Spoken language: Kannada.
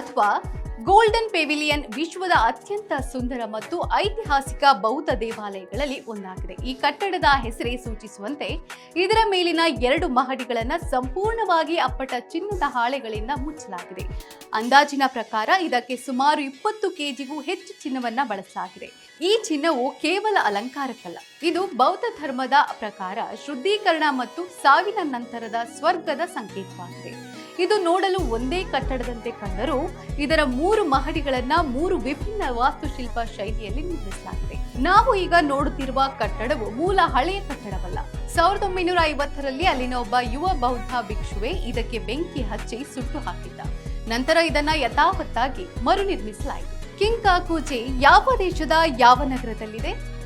ಅಥವಾ ಗೋಲ್ಡನ್ ಪೆವಿಲಿಯನ್ ವಿಶ್ವದ ಅತ್ಯಂತ ಸುಂದರ ಮತ್ತು ಐತಿಹಾಸಿಕ ಬೌದ್ಧ ದೇವಾಲಯಗಳಲ್ಲಿ ಒಂದಾಗಿದೆ. ಈ ಕಟ್ಟಡದ ಹೆಸರೇ ಸೂಚಿಸುವಂತೆ ಇದರ ಮೇಲಿನ ಎರಡು ಮಹಡಿಗಳನ್ನು ಸಂಪೂರ್ಣವಾಗಿ ಅಪ್ಪಟ ಚಿನ್ನದ ಹಾಳೆಗಳಿಂದ ಮುಚ್ಚಲಾಗಿದೆ. ಅಂದಾಜಿನ ಪ್ರಕಾರ ಇದಕ್ಕೆ ಸುಮಾರು ಇಪ್ಪತ್ತು ಕೆಜಿಗೂ ಹೆಚ್ಚು ಚಿನ್ನವನ್ನ ಬಳಸಲಾಗಿದೆ. ಈ ಚಿನ್ನವು ಕೇವಲ ಅಲಂಕಾರಕ್ಕಲ್ಲ, ಇದು ಬೌದ್ಧ ಧರ್ಮದ ಪ್ರಕಾರ ಶುದ್ಧೀಕರಣ ಮತ್ತು ಸಾವಿನ ನಂತರದ ಸ್ವರ್ಗದ ಸಂಕೇತವಾಗಿದೆ. ಇದು ನೋಡಲು ಒಂದೇ ಕಟ್ಟಡದಂತೆ ಕಂಡರೂ ಇದರ ಮೂರು ಮಹಡಿಗಳನ್ನ ಮೂರು ವಿಭಿನ್ನ ವಾಸ್ತುಶಿಲ್ಪ ಶೈಲಿಯಲ್ಲಿ ನಿರ್ಮಿಸಲಾಗಿದೆ. ನಾವು ಈಗ ನೋಡುತ್ತಿರುವ ಕಟ್ಟಡವು ಮೂಲ ಹಳೆಯ ಕಟ್ಟಡವಲ್ಲ. ಸಾವಿರದ ಒಂಬೈನೂರ ಐವತ್ತರಲ್ಲಿ ಅಲ್ಲಿನ ಒಬ್ಬ ಯುವ ಬೌದ್ಧ ಭಿಕ್ಷುವೆ ಇದಕ್ಕೆ ಬೆಂಕಿ ಹಚ್ಚಿ ಸುಟ್ಟು ಹಾಕಿದ್ದ. ನಂತರ ಇದನ್ನ ಯಥಾವತ್ತಾಗಿ ಮರುನಿರ್ಮಿಸಲಾಯಿತು. ಕಿಂಗ್ ಕಾಕೂಜೆ ಯಾವ ದೇಶದ ಯಾವ ನಗರದಲ್ಲಿದೆ?